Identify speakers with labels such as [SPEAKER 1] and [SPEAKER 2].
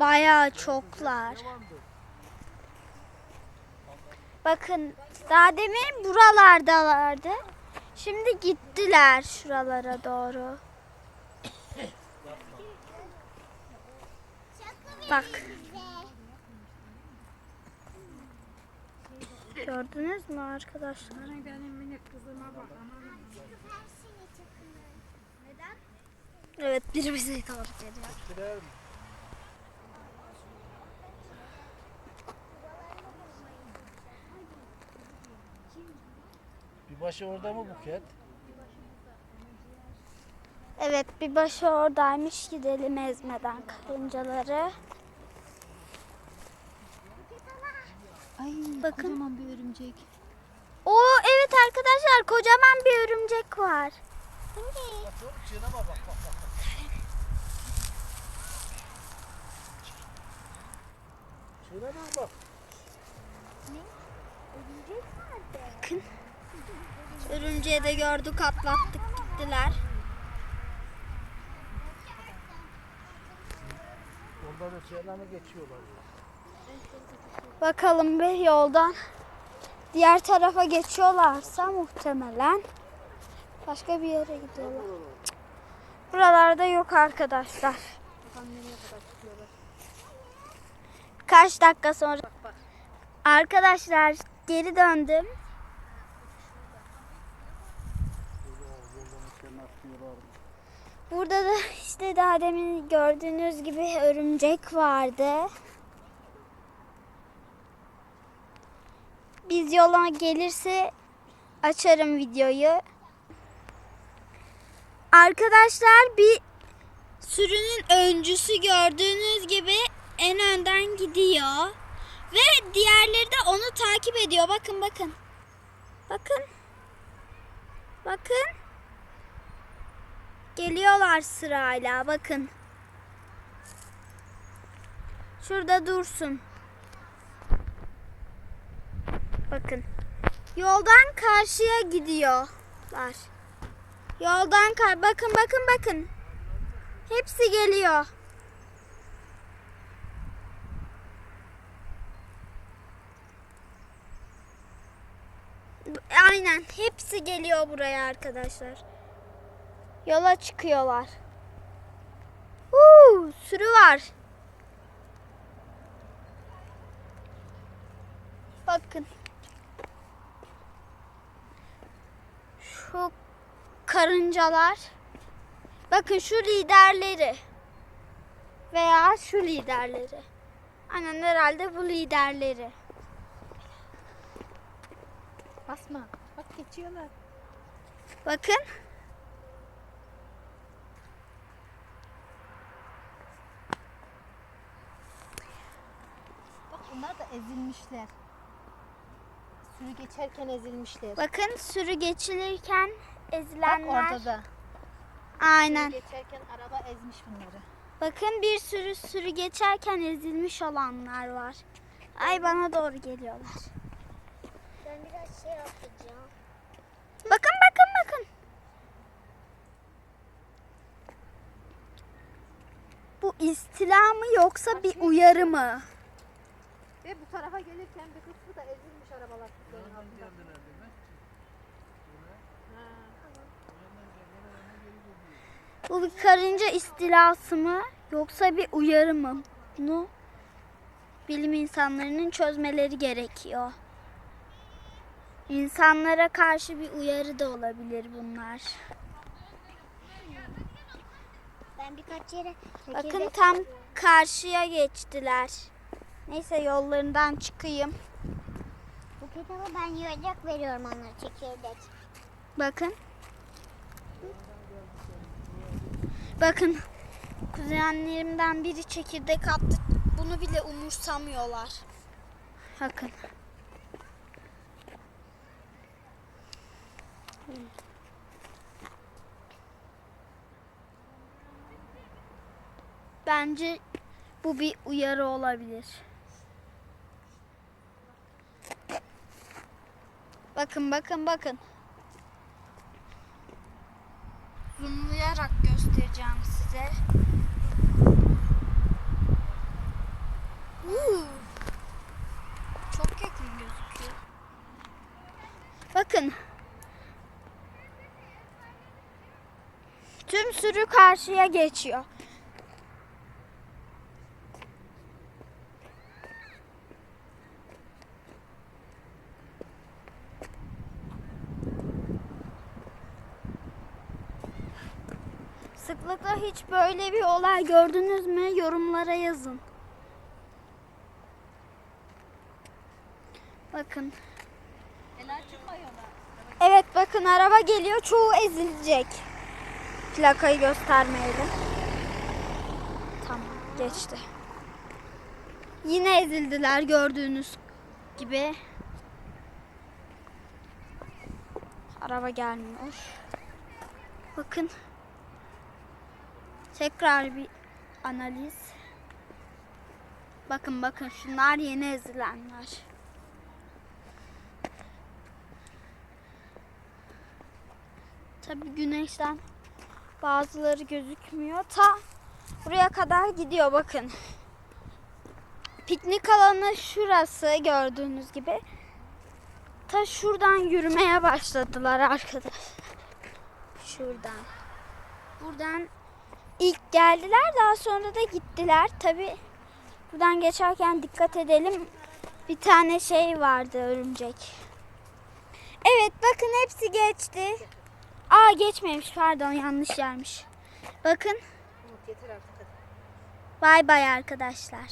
[SPEAKER 1] Bayağı çoklar. Bakın daha demin buralardalardı. Şimdi gittiler şuralara doğru. Bak. Gördünüz mü arkadaşlar? Evet biri bizi takip ediyor.
[SPEAKER 2] Başı orada mı Buket?
[SPEAKER 1] Evet bir başı oradaymış gidelim ezmeden karıncaları.
[SPEAKER 3] Ay
[SPEAKER 1] Bakın.
[SPEAKER 3] kocaman bir örümcek.
[SPEAKER 1] Oo evet arkadaşlar kocaman bir örümcek var.
[SPEAKER 2] Bak oğlum çiğneme bak bak bak. Çiğneme bak.
[SPEAKER 1] Örümceği de gördük atlattık gittiler.
[SPEAKER 2] Oradan ötelerine geçiyorlar.
[SPEAKER 1] Bakalım bir yoldan diğer tarafa geçiyorlarsa muhtemelen başka bir yere gidiyorlar. Buralarda yok arkadaşlar. Kaç dakika sonra arkadaşlar geri döndüm. Burada da işte daha demin gördüğünüz gibi örümcek vardı. Biz yola gelirse açarım videoyu. Arkadaşlar bir sürünün öncüsü gördüğünüz gibi en önden gidiyor. Ve diğerleri de onu takip ediyor. Bakın bakın. Bakın. Bakın. Geliyorlar sırayla. Bakın. Şurada dursun. Bakın. Yoldan karşıya gidiyorlar. Yoldan kar bakın bakın bakın. Hepsi geliyor. Aynen hepsi geliyor buraya arkadaşlar. Yola çıkıyorlar. Huu, sürü var. Bakın. Şu karıncalar. Bakın şu liderleri. Veya şu liderleri. Aynen herhalde bu liderleri.
[SPEAKER 3] Basma. Bak geçiyorlar.
[SPEAKER 1] Bakın.
[SPEAKER 3] Bak bunlar da ezilmişler. Sürü geçerken ezilmişler.
[SPEAKER 1] Bakın sürü geçilirken
[SPEAKER 3] Bak
[SPEAKER 1] ezilenler.
[SPEAKER 3] orada da.
[SPEAKER 1] Aynen.
[SPEAKER 3] Sürü geçerken araba ezmiş bunları.
[SPEAKER 1] Bakın bir sürü sürü geçerken ezilmiş olanlar var. Ay bana doğru geliyorlar.
[SPEAKER 4] Ben biraz şey yapacağım.
[SPEAKER 1] Bakın bakın bakın. Bu istila mı yoksa bir uyarı mı?
[SPEAKER 3] Ve bu tarafa gelirken bir kısmı da ezilmiş arabalar. kutuların altında.
[SPEAKER 1] Bu bir karınca istilası mı yoksa bir uyarı mı? Bunu bilim insanlarının çözmeleri gerekiyor. İnsanlara karşı bir uyarı da olabilir bunlar.
[SPEAKER 4] Ben birkaç yere
[SPEAKER 1] Bakın tam karşıya geçtiler. Neyse yollarından çıkayım.
[SPEAKER 4] Buket ama ben yiyecek veriyorum onlara çekirdek.
[SPEAKER 1] Bakın. Bakın. Kuzenlerimden biri çekirdek attı. Bunu bile umursamıyorlar. Bakın. Bence bu bir uyarı olabilir. Bakın bakın bakın. Zoomlayarak göstereceğim size. Uuu. Çok yakın gözüküyor. Bakın. Tüm sürü karşıya geçiyor. Sıklıkla hiç böyle bir olay gördünüz mü? Yorumlara yazın. Bakın. Evet bakın araba geliyor. Çoğu ezilecek. Plakayı göstermeyelim. Tamam geçti. Yine ezildiler gördüğünüz gibi. Araba gelmiyor. Bakın. Tekrar bir analiz. Bakın bakın şunlar yeni ezilenler. Tabi güneşten bazıları gözükmüyor. Ta buraya kadar gidiyor bakın. Piknik alanı şurası gördüğünüz gibi. Ta şuradan yürümeye başladılar arkadaşlar. Şuradan. Buradan ilk geldiler daha sonra da gittiler. Tabi buradan geçerken dikkat edelim. Bir tane şey vardı örümcek. Evet bakın hepsi geçti. Aa geçmemiş pardon yanlış yermiş. Bakın bay bay arkadaşlar.